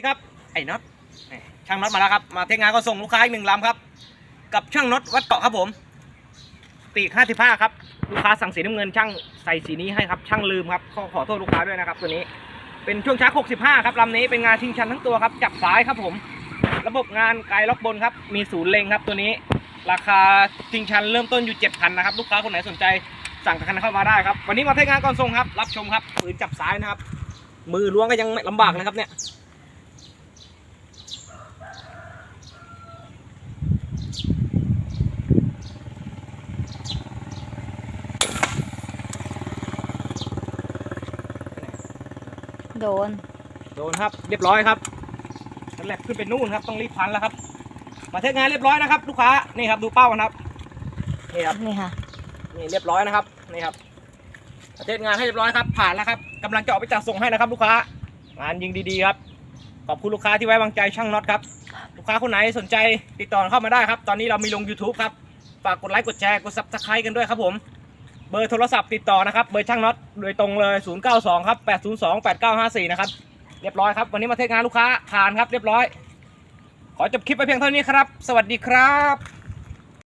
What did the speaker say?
ดีครับไอ้น็อตช่างน็อตมาแล้วครับ มาเทงานก็ส่งลูกค้าอีกหนึ่งลำครับ กับช่างน็อตวัดเกาะครับผม ปีก55ครับลูกค้าสั่งสีน้ำเงินช่างใส่สีนี้ให้ครับช่างลืมครับขอขอโทษลูกค้าด้วยนะครับ ตัวนี้เป็นช่วงชัก65ครับลำนี้เป็นงานชิงชันทั้งตัวครับ จับซ้ายครับผม ระบบงานไกลล็อกบนครับ มีศูนย์เล็งครับ ตัวนี้ราคาชิงชันเริ่มต้นอยู่7,000นนะครับลูกค้าคนไหนสนใจสั่งกันเข้ามาได้ครับวันนี้มาเทงานก่อนส่งครับ รับชมครับปืนจับซ้ายนะครับมือล้วงก็ยังลำบากนะครับเนี่ย โดน โดนครับ เรียบร้อยครับนั่นแหละขึ้นไปนู่นครับ ต้องรีบพันแล้วครับ มาเทคงานเรียบร้อยนะครับ ลูกค้า นี่ครับ ดูเป้ากันครับ นี่ครับ นี่ค่ะ นี่เรียบร้อยนะครับ นี่ครับมาเทคงานให้เรียบร้อยครับ ผ่านแล้วครับกำลังจะออกไปจัดส่งให้นะครับ ลูกค้า งานยิงดีๆครับ ขอบคุณลูกค้าที่ไว้วางใจช่างน็อตครับ ลูกค้าคนไหนสนใจติดต่อเข้ามาได้ครับ ตอนนี้เรามีลง YouTube ครับ ฝากกดไลค์ กดแชร์ กดซับสไครต์กันด้วยครับผม เบอร์โทรศัพท์ติดต่อนะครับ เบอร์ช่างน็อตโดยตรงเลย 092 ครับ 802 8954 นะครับ เรียบร้อยครับ วันนี้มาเทศงานลูกค้าผ่านครับ เรียบร้อย ขอจบคลิปไปเพียงเท่านี้ครับ สวัสดีครับ